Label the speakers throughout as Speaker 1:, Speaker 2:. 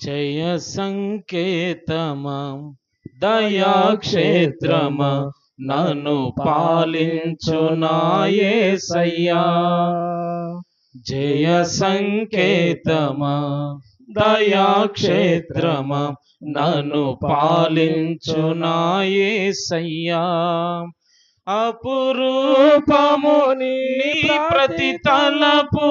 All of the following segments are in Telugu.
Speaker 1: జయ సంకేతమా దయాక్షేత్రమా నన్ను పాలించు నాయసయ్యా జయ సంకేతమా దయాక్షేత్రమా నన్ను పాలించు నాయసయ్యా అపురూపము నీ ప్రతి తలపు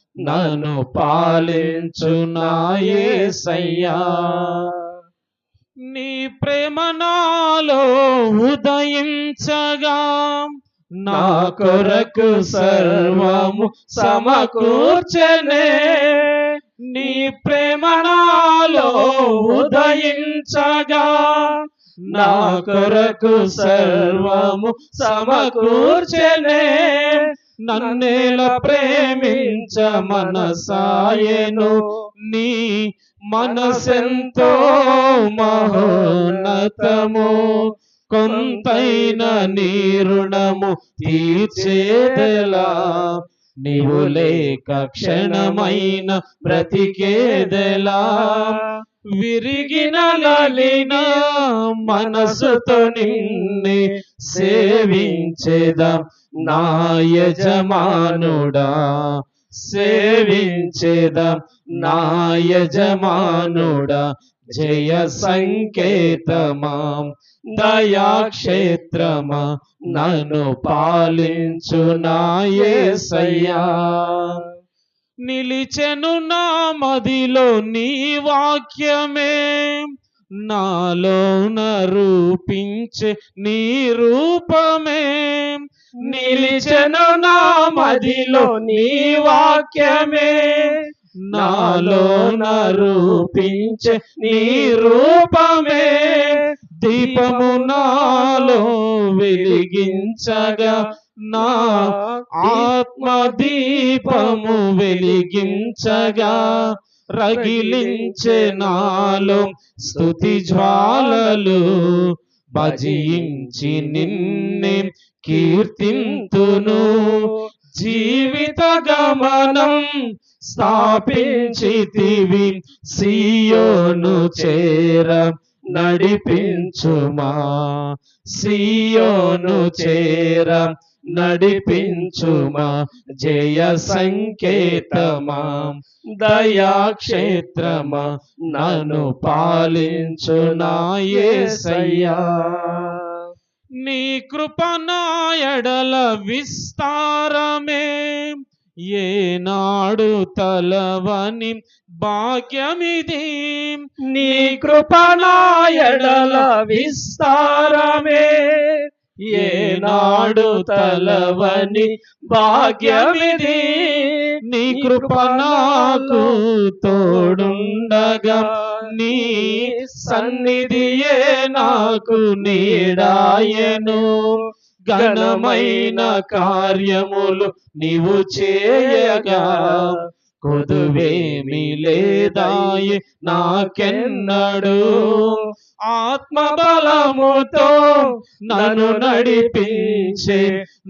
Speaker 1: నన్ను పాలించునాయే సయ్యా నీ ప్రేమ నాలో ఉదయించగా నా కొరకు సర్వము సమకూర్చనే. నీ ప్రేమ నాలో ఉదయించగా నా కొరకు సర్వము సమకూర్చనే. నన్నేల ప్రేమించ మనసాయను. నీ మనసెంతో మహోన్నతము. కొంతైన నీ రుణము తీర్చేదెలా? నీవు లేక క్షణమైన బ్రతికేదెలా? విరిగిన లలిన మనసుతో నిన్నే సేవించేదం నా యజమానుడా. సేవించేదాం నా యజమానుడా. జయ సంకేతమా దయాక్షేత్రమా నన్ను పాలించు నాయసయ్యా నిలిచెను నా మదిలో నీ వాక్యమే. నాలోన రూపించే నీ రూపమే. నిలిచెను నా మదిలో నీ వాక్యమే. నాలోన రూపించే నీ రూపమే. దీపము నాలో వెలిగించగా నా ఆత్మ దీపము వెలిగించగా. రగిలించే నాలో స్థుతి జ్వాలలు భజించి నిన్నే కీర్తింతును. జీవిత గమనం స్థాపించితివి సియోను చేర నడిపించుమా. సియోను చేర నడిపించుమా జయ సంకేతమా దయాక్షేత్రమా నన్ను పాలించు నాయసయ్యా నీ కృపనాయడల విస్తారమే ఏనాడు తలవని భాగ్యమిది. నీ కృపనాయడల విస్తారమే ఏనాడు తలవని భాగ్యమిది. నీ కృప నాకు తోడుండగా. నీ సన్నిధియే నాకు నీడాయను. ఘనమైన కార్యములు నీవు చేయగా. కొదువేమి లేదాయి నాకెన్నడు ఆత్మ బలముతో నన్ను నడిపించే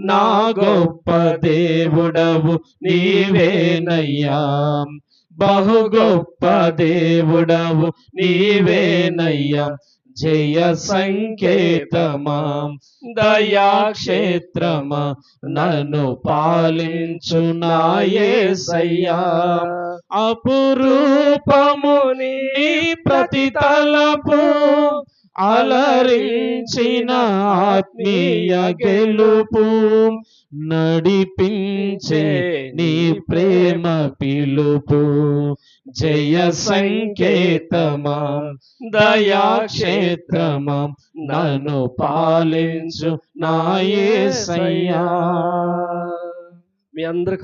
Speaker 1: నా గొప్ప దేవుడవు నీవేనయ్యా బహు గొప్ప దేవుడవు నీవేనయ్యా జయ సంకేతమా దయాక్షేత్రమా నన్ను పాలించు అపురూపముని ప్రతి తలపు అలరించిన ఆత్మీయ గెలుపు నడిపించే నీ ప్రేమ పిలుపు. జయ సంకేతమా దయాక్షేత్రమా నన్ను పాలించు నాయసయ్యా
Speaker 2: మీ అందరికి